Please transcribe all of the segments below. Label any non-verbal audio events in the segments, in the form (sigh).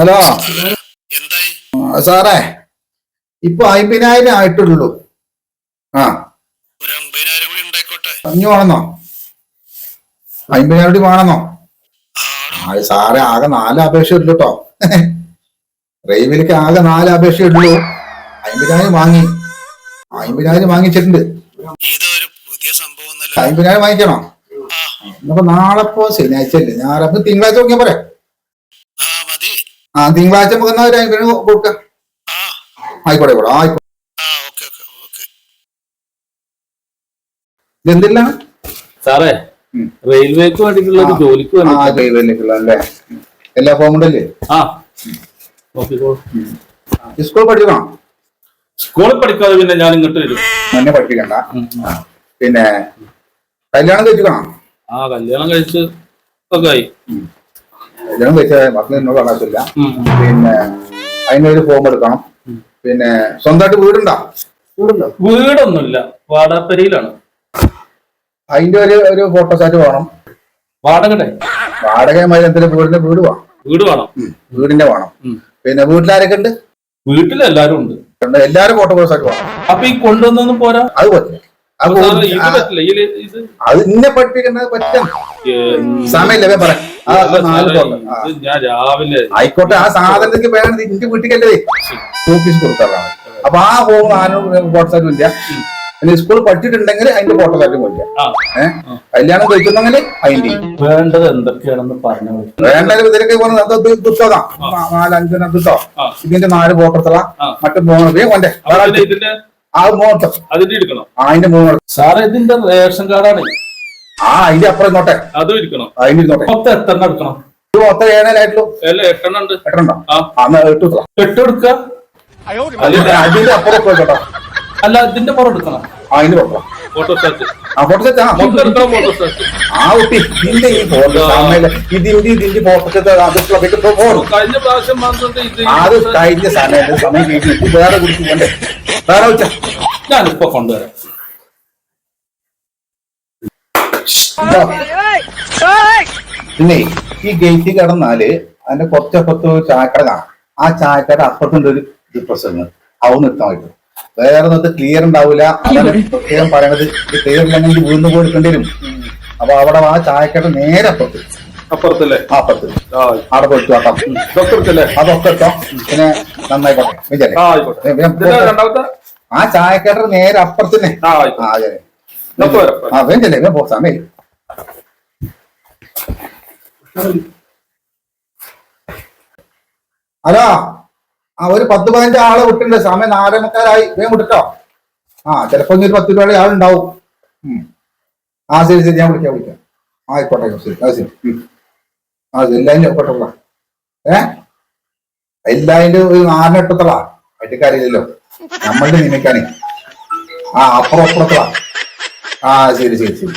Hello? സാറേ ഇപ്പൊ അമ്പതിനായിരം ആയിട്ടുള്ളൂ. ആ. അഞ്ഞു വേണമെന്നോ അമ്പതിനായിരം കൂടി വേണമെന്നോ ആ. സാറേ ആകെ നാല് അപേക്ഷ ഉള്ളു കേട്ടോ റെയിൽവേക്ക് ആകെ നാല് അപേക്ഷ ഉള്ളൂ. അമ്പതിനായിരം വാങ്ങി. അമ്പതിനായിരം വാങ്ങിച്ചിട്ടുണ്ട്. അമ്പതിനായിരം വാങ്ങിക്കണോ? അപ്പൊ നാളെ പോ ശനിയാഴ്ച അല്ലേ ഞാൻ തിങ്കളാഴ്ച നോക്കിയാ പറയാം ആ തിങ്കളാഴ്ച നമുക്ക് എന്നാ ഒരു അമ്പതിനായിരം കൊടുക്കാം. ആ. ആയിക്കോട്ടെ ആയിക്കോട്ടെ ആയിക്കോട്ടെ. ആ സാറേ. റെയിൽവേക്ക് വേണ്ടിയിട്ടുള്ള ഒരു ആ. ജോലിക്ക് ആ വേണ്ടി റെയിൽവേയിലേക്കുള്ള അല്ലേ? എല്ലാ ഫോമുണ്ടല്ലേ ആ. നോക്കിക്കോ. സ്കൂൾ പഠിക്കണം? സ്കൂളിൽ പഠിക്കാതെ പിന്നെ ഞാൻ ഇങ്ങോട്ട് വരും. എന്നെ പഠിപ്പിക്കണ്ട. പിന്നെ കല്യാണം കഴിക്കണം ആ കല്യാണം കഴിച്ച് ഒക്കെ ആയി. കല്യാണം വെച്ച മക്കൾ പറഞ്ഞില്ല പിന്നെ അതിനൊരു ഫോം എടുക്കണം. പിന്നെ സ്വന്തമായിട്ട് വീടുണ്ടോ? വീടൊന്നുമില്ല. വാടാപ്പരിയിലാണ് അതിന്റെ ഒരു ഒരു ഫോട്ടോസാറ്റ് വേണം. വാടകടെ വാടകയുമായി എന്തെങ്കിലും വീടിന്റെ വീട് വേണം? വീട് വേണം. വീടിന്റെ വേണം. പിന്നെ വീട്ടിലാരൊക്കെ ഉണ്ട്? വീട്ടിലെല്ലാരും ഉണ്ട്. ഉണ്ട്. എല്ലാരും ഫോട്ടോസാറ്റ് വേണം. അപ്പൊ ഈ കൊണ്ടുവന്നൊന്നും പോരാ? അത് പറ്റില്ല അത് ഇന്നെ പഠിപ്പിക്കേണ്ടത് പറ്റും സമയമില്ല ഞാൻ രാവിലെ ആയിക്കോട്ടെ ആ സാധനത്തിന് വേണം നിന്റെ വീട്ടിലേക്കല്ലേ ഓഫീസ് കൊടുക്കാറാണ്. അപ്പൊ ആ ഫോൺ ആരും വാട്സാപ്പും ഇല്ല. പിന്നെ സ്കൂൾ പഠിച്ചിട്ടുണ്ടെങ്കിൽ അതിന്റെ ഫോട്ടോ ഇല്ല ആ. ഏഹ് കല്യാണം കഴിക്കുന്നെങ്കിൽ അതിന്റെ വേണ്ടത് എന്തൊക്കെയാണെന്ന് പറഞ്ഞു വേണ്ട ഇതിലൊക്കെ പോകുന്നത് അത് ഇത് പുസ്തകം. നാല് അഞ്ചെണ്ണം പുസ്തകം. ആ. ഇതിന്റെ നാല് ഫോട്ടോ. മറ്റു മൂന്ന് കൊണ്ടേ ആ മൂന്ന് അതിന്റെ എടുക്കണം. ആ അതിന്റെ മൂന്നോട്ടം. സാറേ ഇതിന്റെ റേഷൻ കാർഡാണ്. ആ അതിന്റെ അപ്പുറം നോട്ടെ അതും ഇരിക്കണം അതിന്റെ ഇരുന്നോട്ടെ മൊത്തം എട്ടെണ്ണം എടുക്കണം. ഇത് മൊത്തം അല്ല എട്ടെണ്ണം ഉണ്ട്. എട്ടുണ്ടോ ആ. ആ എന്നാ എട്ട് കുത്തള. എട്ട് എടുക്കുക അതിന്റെ അതിന്റെ അപ്പുറം കേട്ടോ. അല്ല ഇതിന്റെ പുറം എടുക്കണം. ആ അതിന്റെ ഫോട്ടോ ആ ഫോട്ടോ സെറ്റ് ആ മൊത്തം എടുക്കണം ഫോട്ടോ ആ കുട്ടി ഇതിന്റെ ഈ ഫോട്ടോ സമയമില്ല ഇതിന്റെ ഇതിന്റെ ഫോട്ടോ കഴിഞ്ഞ പ്രാവശ്യം വന്നിട്ട് ഇത് അത് കഴിഞ്ഞ സമയത്ത് സമയം കഴിഞ്ഞ്. വേറെ കൊണ്ടേ വേറെ ഞാനിപ്പോ കൊണ്ടുവരാം. പിന്നെ ഈ ഗേറ്റ് കടന്നാൽ അതിന്റെ കുറച്ചപ്പുറത്ത് ഒരു ചായക്കട കാണാം. ആ ചായക്കട അപ്പുറത്തുണ്ട് ഒരു ഇത് പ്രസംഗം അവ നിർത്താൻ വേറെ ഒന്നും ക്ലിയർ ഉണ്ടാവില്ല പ്രത്യേകം പറയണത്. ക്ലിയർ ഇല്ലെങ്കിൽ വീണ്ടും കൊടുക്കേണ്ടി വരും. അപ്പൊ അവിടെ ആ ചായക്കട നേരെ അപ്പുറത്ത്. അപ്പുറത്തല്ലേ? അപ്പുറത്ത്. ആ. അവിടെ പോയിട്ട് അതൊക്കെ പിന്നെ നന്നായിക്കോട്ടെ. രണ്ടാമത്തെ? ആ ചായക്കേട്ടർ നേരെ അപ്പുറത്തന്നെ ആ അതെ. വേണ്ടല്ലേ ഞാൻ പോ സമയം ഹലോ ആ ഒരു പത്ത് പതിനഞ്ച് ആളെ വിട്ടുണ്ട് സമയം നാലേ മുക്കാലായി വേഗം വിട്ടിട്ടോ? ആ ചിലപ്പോ ഇനി ഒരു പത്ത് രൂപയുടെ ആളുണ്ടാവും. ആ ശരി ശരി ഞാൻ വിളിക്കാം വിളിക്കാം. ആയിക്കോട്ടെ ശരി അത് ശരി. ആ ശരി എല്ലാതിന്റെ ആയിക്കോട്ടെ ഏ? എല്ലാ ഒരു നാലിനെട്ടത്തളാ അതിന്റെ കാര്യമില്ലല്ലോ. നമ്മളുടെ നിയമിക്കാനേ ആ അപ്പുറം അപ്പുറത്താ ആ ശരി ശരി ശരി.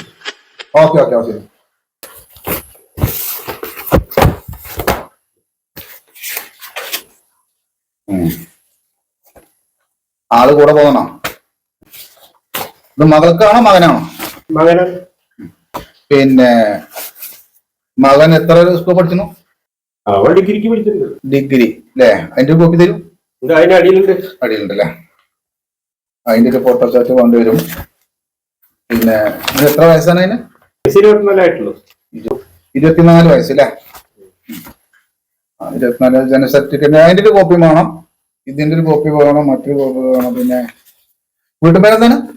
Okay okay okay. ആൾ കൂടെ പോകണോ? ഇത് മകൾക്കാണോ മകനാണോ? മകനാണ് പിന്നെ മകൻ എത്ര സ്കൂൾ പഠിച്ചു അവൻ ഡിഗ്രിക്ക് പഠിച്ചിട്ടുണ്ട്. ഡിഗ്രി അല്ലേ അതിന്റെ കോപ്പി തരും? അതിന്റെ അടിയിലുണ്ട്. അടിയിലുണ്ടല്ലേ? അതിന്റെ ഒരു ഫോട്ടോസ്റ്റാറ്റ് കൊണ്ടുവരും. പിന്നെ എത്ര വയസ്സാണ് അതിന്? ഇരുപത്തിനാലായിട്ടുള്ളൂ ഇരു- ഇരുപത്തിനാല് വയസ്സല്ലേ? ഇരുപത്തിനാല് ജനന സർട്ടിഫിക്കറ്റ് അതിന്റെ ഒരു കോപ്പി വേണം. ഇതിന്റെ ഒരു കോപ്പി വേണം മറ്റൊരു കോപ്പി വേണം. പിന്നെ വീട്ടുപേരെന്താണ്?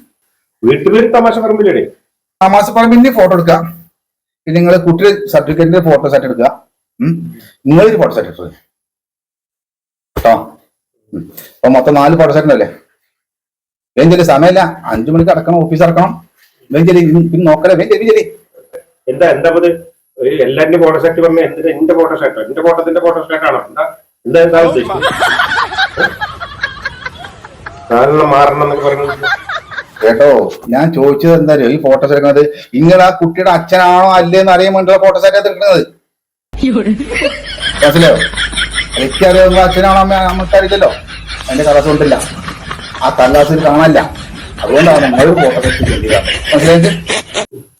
വീട്ടുപേര് തമാശ പറമ്പിലേ തമാശ പറമ്പിന്റെ ഫോട്ടോ എടുക്കുക പിന്നെ നിങ്ങൾ കുട്ടിയുടെ സർട്ടിഫിക്കറ്റിന്റെ ഫോട്ടോ സെറ്റ് എടുക്കുക. നിങ്ങളൊരു ഫോട്ടോ സെറ്റ് എടുക്കുക കേട്ടോ. അപ്പൊ മൊത്തം നാല് അല്ലേ ഉണ്ടല്ലേ? വേഞ്ചലി സമയമില്ല. അഞ്ചു മണിക്ക് അടക്കണം ഓഫീസ് അടക്കണം. വേഞ്ചലി പിന്നെ നോക്കലേ വേഞ്ചലി വേഞ്ചലി എന്താ എന്താ ഇത് എല്ലാന്റെ ഫോട്ടോ സെറ്റ് പറഞ്ഞ എന്തിനാ എന്റെ ഫോട്ടോ സെറ്റോ എന്റെ ഫോട്ടോത്തിന്റെ ഫോട്ടോ സെറ്റ് ആണോ? എന്താ എന്താ എന്താ ഉദ്ദേശിച്ചത്? നാലെണ്ണം മാറണം എന്നൊക്കെ പറയുന്നത് കേട്ടോ ഞാൻ ചോദിച്ചത് എന്താ ഈ ഫോട്ടോസ് എടുക്കുന്നത് ഇങ്ങനെ ആ കുട്ടിയുടെ അച്ഛനാണോ അല്ലേന്ന് അറിയാൻ വേണ്ടിയുള്ള ഫോട്ടോസ് ഒക്കെ എടുക്കുന്നത്. മനസ്സിലായോ? എനിക്കറിയാവുന്ന അച്ഛനാണോ അമ്മ നമുക്കറിയില്ലല്ലോ. എന്റെ കടലാസ് കൊണ്ടില്ല ആ കടലാസിൽ കാണാനില്ല. അതുകൊണ്ടാണ് ഫോട്ടോ മനസ്സിലായത്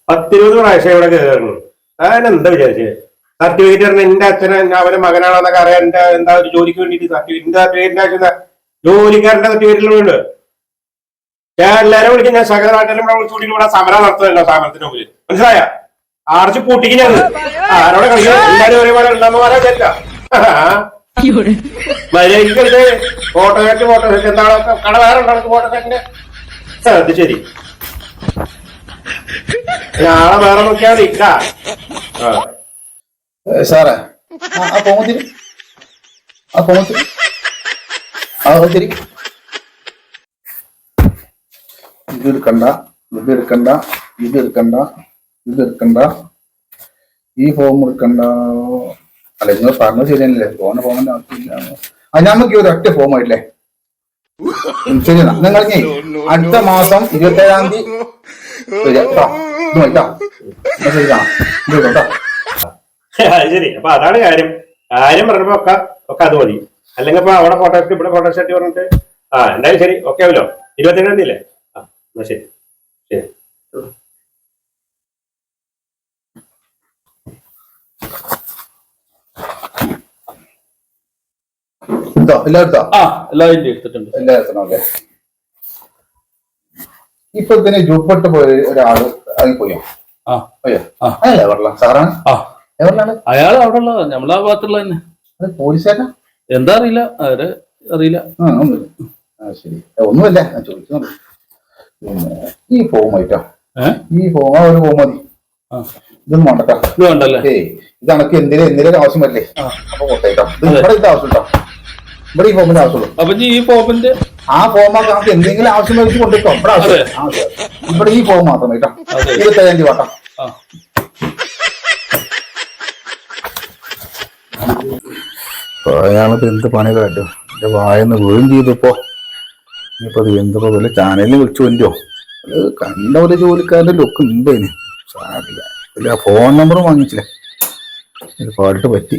പത്തിരുപത് പ്രാവശ്യം ഇവിടെ കയറുന്നു. ഞാൻ എന്താ വിചാരിച്ചത് സർട്ടിഫിക്കറ്റ് പറഞ്ഞ എന്റെ അച്ഛന് അവന്റെ മകനാണെന്നൊക്കെ അറിയാൻ എന്റെ എന്താ ഒരു ജോലിക്ക് വേണ്ടിയിട്ട് സർട്ടിഫിക്കറ്റ് എന്റെ സർട്ടിഫിക്കറ്റിന്റെ ആവശ്യം? ജോലിക്കാരന്റെ സർട്ടിഫിക്കറ്റിലുണ്ട് ഞാൻ എല്ലാരും വിളിക്കും. ഞാൻ സകല നാട്ടിലും ഇവിടെ വിളിച്ചുകൂടി ഇവിടെ സമരം നടത്തുന്നില്ല സമരത്തിന്റെ മുമ്പിൽ മനസ്സിലായ? ആർച്ച് പൂട്ടിക്ക് ഞാൻ. ആരോടെ കളിക്കുന്നത് എല്ലാരും ഒരേപോലെ ഉണ്ടെന്ന് പറയാൻ പറ്റില്ല. മര്യാദയ്ക്ക് ഫോട്ടോയ്ക്ക് ഫോട്ടോയ്ക്ക് എന്താണ്? കട വേറെ ഉണ്ടോ ഫോട്ടോ സെറ്റിന്റെ അത് ശരി. നാളെ വേറെ നോക്കിയാൽ ഇല്ല ഇട്ടാ. ആ. ഏ, സാറേ ആ, ആ പോമത്തിരി ആ പോമത്തിരി ആ പോമത്തിരി ഇത് എടുക്കണ്ട ഇത് എടുക്കണ്ട ഇത് എടുക്കണ്ട ഇത് എടുക്കണ്ട ഈ ഫോം എടുക്കണ്ട. അല്ല നിങ്ങൾ ഫാർമസി ശരിയല്ലേ ഫോണ് ഫോമിന്റെ ആവശ്യമില്ല. ആ നമുക്ക് ഒരു ഒറ്റ ഫോം ആയില്ലേ ശരി നിങ്ങൾ അടുത്ത മാസം ഇരുപത്തി ഏഴാം തീയതി (laughs) ശരി അപ്പൊ അതാണ് കാര്യം. കാര്യം പറഞ്ഞപ്പോ ഒക്കെ ഒക്കെ അത് മതി. അല്ലെങ്കിൽ ഇപ്പൊ അവിടെ ഫോട്ടോ ഇവിടെ ഫോട്ടോ ഷെട്ടി പറഞ്ഞിട്ട് ആ എന്തായാലും ശരി. ഓക്കെ ആവല്ലോ ഇരുപത്തിരണ്ടാം തീയതി അല്ലേ? ആ എന്നാ ശരി. ശരി. എടുത്തോ? എല്ലാം എടുത്തോ? ആ എല്ലാം എടുത്തിട്ടുണ്ട്. എല്ലാം ഇപ്പൊ ഇതിന് ജുപ്പിട്ട് പോയ ഒരാൾ അതിൽ പോയോ? ആ. പോയോ? ആ. അല്ല എവറില സാറാണ്? ആ. എവറിലാണ് അയാൾ അവിടെ ഉള്ള നമ്മളാ ഭാഗത്തുള്ള തന്നെ. അത് പോലീസുകാരനാ എന്താ അറിയില്ല. അവർ അറിയില്ല. ആ ഒന്നുമില്ല ആ ശരി. ഒന്നുമില്ല. ഞാൻ പിന്നെ ഈ ഫോം ആയിട്ടോ? ഈ ഫോം ആ ഒരു ഫോം മതി. ഇതൊന്നും വേണ്ടട്ടോ ഇത് വേണ്ടല്ലേ? ഏയ് ഇത് എനിക്ക് എന്തിനും എന്തിനും ആവശ്യം വരില്ലേ? അപ്പൊ കൊട്ടേട്ടോ ഇത് ഇവിടെ ഇത് ആവശ്യമുണ്ടോ? ഇവിടെ ഈ ഫോമിന്റെ ആവശ്യമുള്ളൂ. അപ്പൊ ഈ ഫോമിന്റെ ആ ഫോം നമുക്ക് എന്തെങ്കിലും ആവശ്യം വെച്ച് കൊണ്ടിട്ടോ ഇവിടെ ആവശ്യം അതെ. അതെ. ഇവിടെ ഈ ഫോം മാത്രം കേട്ടോ. ഇരുപത്തയ്യാം വാട്ടോ ആ. അയാളിപ്പോ എന്ത് പണി കേട്ടോ എന്റെ വായന്ന് വീഴും ചെയ്തപ്പോ ഇനിയിപ്പോ അത് എന്തപ്പോ വല്ല ചാനലിൽ വിളിച്ചു കൊണ്ടോ അത് കണ്ട ഒരു ജോലിക്കാരന്റെ ലുക്ക് ഉണ്ട് അതിന് സാറില്ല ഫോൺ നമ്പർ വാങ്ങിച്ചില്ല. ഇത് പാട്ട് പറ്റി.